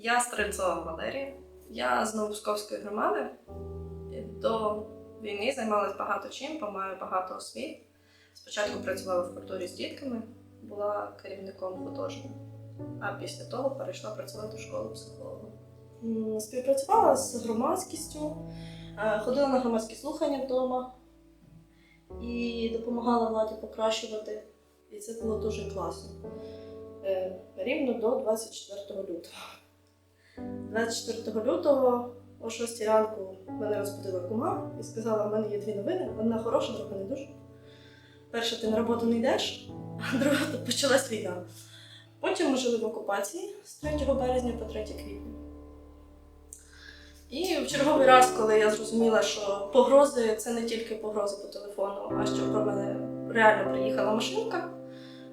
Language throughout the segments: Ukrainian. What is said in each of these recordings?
Я Стрельцова Валерія. Я з Новопсковської громади. До війни займалась багато чим, бо маю багато освіт. Спочатку працювала в культурі з дітками, була керівником художнім, а після того перейшла працювати в школу психолога. Співпрацювала з громадськістю, е, ходила на громадські слухання вдома і допомагала владі покращувати. І це було дуже класно. Е, Рівно до 24 лютого. 24 лютого о 6 ранку мене розбудила кума і сказала: в мене є дві новини, одна хороша, друга не дуже. Перша, ти на роботу не йдеш, а друга то почалась війна. Потім ми жили в окупації з 3 березня по 3 квітня. І в черговий раз, коли я зрозуміла, що погрози це не тільки погрози по телефону, а що про мене реально приїхала машинка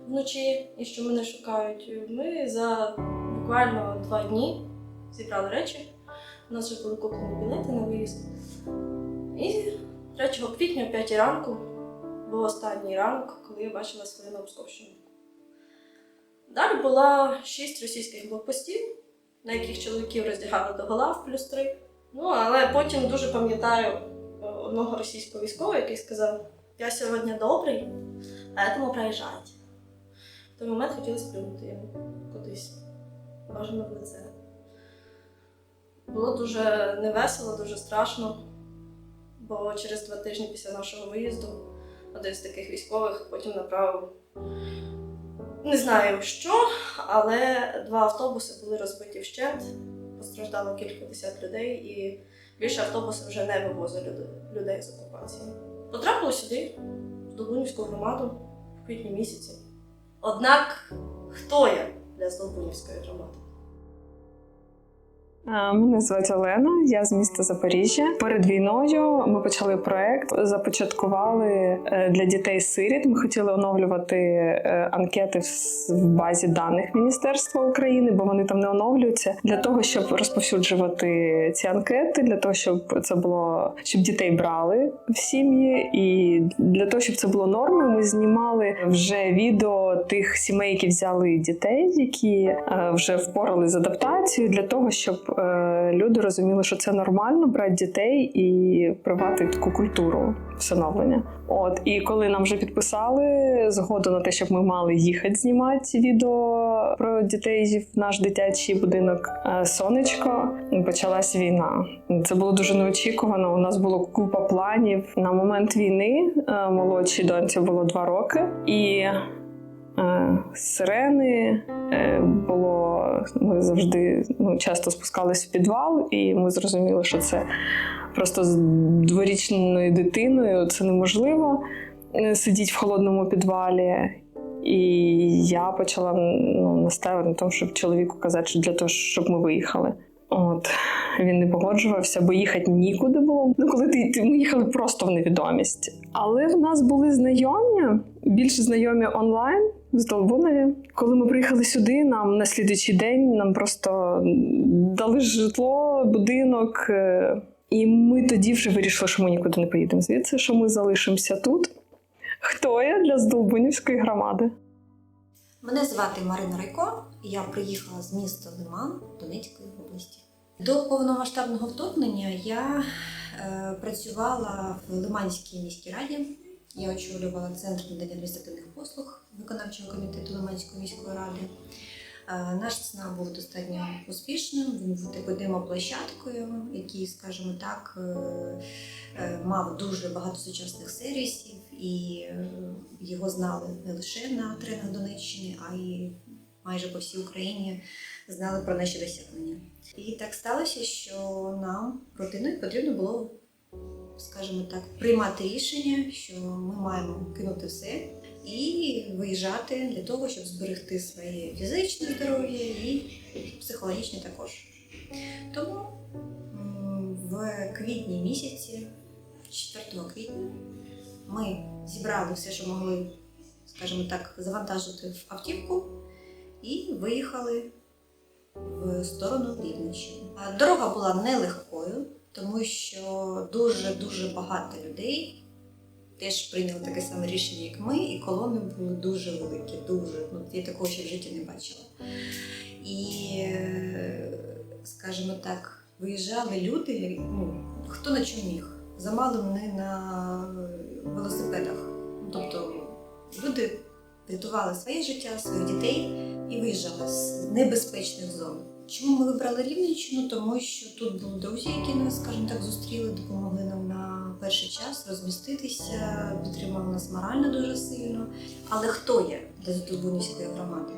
вночі і що мене шукають, ми за буквально два дні зібрали речі. У нас вже були куплені білети на виїзд. І 3 квітня, о 5 ранку, був останній ранок, коли я бачила свою Новосковщину. Далі було 6 російських блокпостів, на яких чоловіків роздягали до в плюс 3. Ну, але потім дуже пам'ятаю е, одного російського військового, який сказав: Я сьогодні добрий, поэтому проїжджайте. В той момент хотілося плюнути йому кудись, бажано в лице. Було дуже невесело, дуже страшно, бо через два тижні після нашого виїзду один з таких військових потім направив не знаю що, але два автобуси були розбиті вщент, постраждало кількадесят людей, і більше автобуси вже не вивозили людей з окупації. Потрапило сюди, в Долунівську громаду в квітні місяці. Однак, хто я для Здолбунівської громади? Е, Мене звати Олена, я з міста Запоріжжя. Перед війною ми почали проект, започаткували е, для дітей-сиріт. Ми хотіли оновлювати е, анкети в базі даних Міністерства України, бо вони там не оновлюються. Для того, щоб розповсюджувати ці анкети, для того, щоб це було щоб дітей брали в сім'ї, і для того, щоб це було нормою, ми знімали вже відео тих сімей, які взяли дітей, які е, вже впорали з адаптацією, для того, щоб е, люди розуміли, що це нормально брати дітей і привати таку культуру всиновлення. От і коли нам вже підписали згоду на те, щоб ми мали їхати знімати відео про дітей в наш дитячий будинок е, сонечко, почалась війна. Це було дуже неочікувано. У нас було купа планів на момент війни. Молодшій доньці було два роки, і сирени е, було. Ми завжди ну, часто спускались в підвал, і ми зрозуміли, що це просто з дворічною дитиною це неможливо е, сидіти в холодному підвалі. І я почала ну, настаювати на тому, щоб чоловіку казати, що для того, щоб ми виїхали. От він не погоджувався, бо їхати нікуди було. Ну, коли ти, ти ми їхали просто в невідомість. Але в нас були знайомі, більше знайомі онлайн з Долбунові. Коли ми приїхали сюди, нам на слідуючий день нам просто дали житло, будинок. е, І ми тоді вже вирішили, що ми нікуди не поїдемо звідси, що ми залишимося тут. Хто я для Здолбунівської громади? Мене звати Марина Райко, я приїхала з міста Лиман Донецької області. До повномасштабного вторгнення я е, працювала в Лиманській міській раді. Я очолювала центр надання адміністративних послуг виконавчого комітету Лиманської міської ради. Е, Наш ЦНА був достатньо успішним. Він був такою демоплощадкою, який, скажімо так, е, е, мав дуже багато сучасних сервісів, і його знали не лише на теренах Донеччини, а й майже по всій Україні знали про наші досягнення. І так сталося, що нам родиною потрібно було, скажімо так, приймати рішення, що ми маємо кинути все і виїжджати для того, щоб зберегти своє фізичне здоров'я і психологічне також. Тому в квітні місяці, 4 квітня, ми зібрали все, що могли, скажімо так, завантажити в автівку і виїхали в сторону. А Дорога була нелегкою, тому що дуже-дуже багато людей теж прийняли таке саме рішення, як ми, і колони були дуже великі, дуже. Ну, я такого ще в житті не бачила. І скажімо так, виїжджали люди, ну, хто на чому міг. Замало вони на велосипедах. Тобто люди рятували своє життя, своїх дітей і виїжджали з небезпечних зон. Чому ми вибрали Рівненщину? Тому що тут були друзі, які нас, скажімо так, зустріли, допомогли нам на перший час розміститися, підтримали нас морально дуже сильно. Але хто є для Задубунівської громади?